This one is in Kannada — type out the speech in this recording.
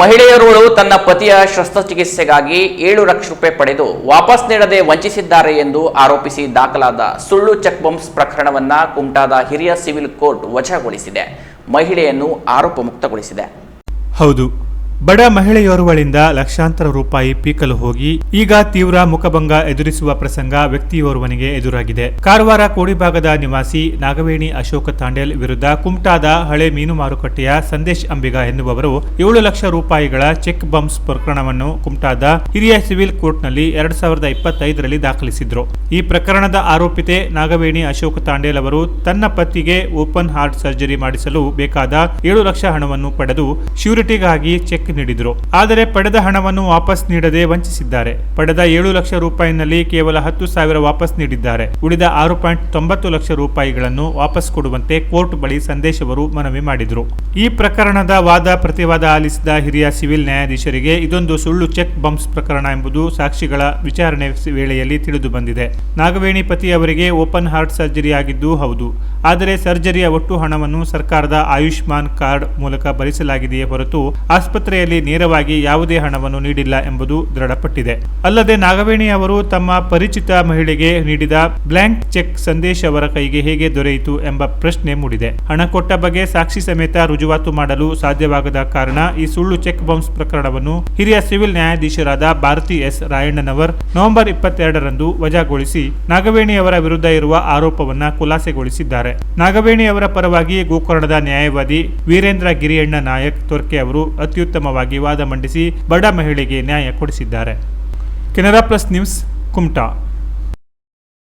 ಮಹಿಳೆಯರುಗಳು ತನ್ನ ಪತಿಯ ಶಸ್ತ್ರಚಿಕಿತ್ಸೆಗಾಗಿ ಏಳು ಲಕ್ಷ ರೂಪಾಯಿ ಪಡೆದು ವಾಪಸ್ ನೀಡದೆ ವಂಚಿಸಿದ್ದಾರೆ ಎಂದು ಆರೋಪಿಸಿ ದಾಖಲಾದ ಸುಳ್ಳು ಚೆಕ್ ಬೌನ್ಸ್ ಪ್ರಕರಣವನ್ನ ಕುಮಟಾದ ಹಿರಿಯ ಸಿವಿಲ್ ಕೋರ್ಟ್ ವಜಾಗೊಳಿಸಿದೆ. ಮಹಿಳೆಯನ್ನು ಆರೋಪ ಮುಕ್ತಗೊಳಿಸಿದೆ ಹೌದು. ಬಡ ಮಹಿಳೆಯೋರ್ವಳಿಂದ ಲಕ್ಷಾಂತರ ರೂಪಾಯಿ ಪೀಕಲು ಹೋಗಿ ಈಗ ತೀವ್ರ ಮುಖಭಂಗ ಎದುರಿಸುವ ಪ್ರಸಂಗ ವ್ಯಕ್ತಿಯೋರ್ವನಿಗೆ ಎದುರಾಗಿದೆ. ಕಾರವಾರ ಕೋಡಿಭಾಗದ ನಿವಾಸಿ ನಾಗವೇಣಿ ಅಶೋಕ ತಾಂಡೇಲ್ ವಿರುದ್ಧ ಕುಮಟಾದ ಹಳೆ ಮೀನು ಮಾರುಕಟ್ಟೆಯ ಸಂದೇಶ್ ಅಂಬಿಗ ಎನ್ನುವವರು ಏಳು ಲಕ್ಷ ರೂಪಾಯಿಗಳ ಚೆಕ್ ಬಂಪ್ಸ್ ಪ್ರಕರಣವನ್ನು ಕುಮಟಾದ ಹಿರಿಯ ಸಿವಿಲ್ ಕೋರ್ಟ್ನಲ್ಲಿ ಎರಡ್ ಸಾವಿರದ ಇಪ್ಪತ್ತೈದರಲ್ಲಿ ದಾಖಲಿಸಿದ್ರು. ಈ ಪ್ರಕರಣದ ಆರೋಪಿತೆ ನಾಗವೇಣಿ ಅಶೋಕ ತಾಂಡೇಲ್ ಅವರು ತನ್ನ ಪತಿಗೆ ಓಪನ್ ಹಾರ್ಟ್ ಸರ್ಜರಿ ಮಾಡಿಸಲು ಬೇಕಾದ ಏಳು ಲಕ್ಷ ಹಣವನ್ನು ಪಡೆದು ಶ್ಯೂರಿಟಿಗಾಗಿ ಚೆಕ್ ನೀಡಿದ್ರು. ಆದರೆ ಪಡೆದ ಹಣವನ್ನು ವಾಪಸ್ ನೀಡದೆ ವಂಚಿಸಿದ್ದಾರೆ. ಪಡೆದ ಏಳು ಲಕ್ಷ ರೂಪಾಯಿನಲ್ಲಿ ಕೇವಲ ಹತ್ತು ಸಾವಿರ ವಾಪಸ್ ನೀಡಿದ್ದಾರೆ. ಉಳಿದ ಆರು ಪಾಯಿಂಟ್ ತೊಂಬತ್ತು ಲಕ್ಷ ರೂಪಾಯಿಗಳನ್ನು ವಾಪಸ್ ಕೊಡುವಂತೆ ಕೋರ್ಟ್ ಬಳಿ ಸಂದೇಶವರು ಮನವಿ ಮಾಡಿದರು. ಈ ಪ್ರಕರಣದ ವಾದ ಪ್ರತಿವಾದ ಆಲಿಸಿದ ಹಿರಿಯ ಸಿವಿಲ್ ನ್ಯಾಯಾಧೀಶರಿಗೆ ಇದೊಂದು ಸುಳ್ಳು ಚೆಕ್ ಬಂಪ್ಸ್ ಪ್ರಕರಣ ಎಂಬುದು ಸಾಕ್ಷಿಗಳ ವಿಚಾರಣೆ ವೇಳೆಯಲ್ಲಿ ತಿಳಿದು ಬಂದಿದೆ. ನಾಗವೇಣಿ ಪತಿ ಅವರಿಗೆ ಓಪನ್ ಹಾರ್ಟ್ ಸರ್ಜರಿ ಆಗಿದ್ದು ಹೌದು. ಆದರೆ ಸರ್ಜರಿಯ ಒಟ್ಟು ಹಣವನ್ನು ಸರ್ಕಾರದ ಆಯುಷ್ಮಾನ್ ಕಾರ್ಡ್ ಮೂಲಕ ಭರಿಸಲಾಗಿದೆಯೇ ಹೊರತು ಆಸ್ಪತ್ರೆಯಲ್ಲಿ ನೇರವಾಗಿ ಯಾವುದೇ ಹಣವನ್ನು ನೀಡಿಲ್ಲ ಎಂಬುದು ದೃಢಪಟ್ಟಿದೆ. ಅಲ್ಲದೆ ನಾಗವೇಣಿ ಅವರು ತಮ್ಮ ಪರಿಚಿತ ಮಹಿಳೆಗೆ ನೀಡಿದ ಬ್ಲಾಂಕ್ ಚೆಕ್ ಸಂದೇಶ ಅವರ ಕೈಗೆ ಹೇಗೆ ದೊರೆಯಿತು ಎಂಬ ಪ್ರಶ್ನೆ ಮೂಡಿದೆ. ಹಣ ಕೊಟ್ಟ ಬಗ್ಗೆ ಸಾಕ್ಷಿ ಸಮೇತ ರುಜುವಾತು ಮಾಡಲು ಸಾಧ್ಯವಾಗದ ಕಾರಣ ಈ ಸುಳ್ಳು ಚೆಕ್ ಬೌನ್ಸ್ ಪ್ರಕರಣವನ್ನು ಹಿರಿಯ ಸಿವಿಲ್ ನ್ಯಾಯಾಧೀಶರಾದ ಭಾರತಿ ಎಸ್. ರಾಯಣ್ಣನವರ್ ನವೆಂಬರ್ ಇಪ್ಪತ್ತೆರಡರಂದು ವಜಾಗೊಳಿಸಿ ನಾಗವೇಣಿ ಅವರ ವಿರುದ್ಧ ಇರುವ ಆರೋಪವನ್ನು ಖುಲಾಸೆಗೊಳಿಸಿದ್ದಾರೆ. ನಾಗವೇಣಿ ಅವರ ಪರವಾಗಿ ಗೋಕರ್ಣದ ನ್ಯಾಯವಾದಿ ವೀರೇಂದ್ರ ಗಿರಿಯಣ್ಣ ನಾಯಕ್ ತೊರ್ಕೆ ಅವರು ಅತ್ಯುತ್ತಮವಾಗಿ ವಾದ ಮಂಡಿಸಿ ಬಡ ಮಹಿಳೆಗೆ ನ್ಯಾಯ ಕೊಡಿಸಿದ್ದಾರೆ. Canara plus news Kumta.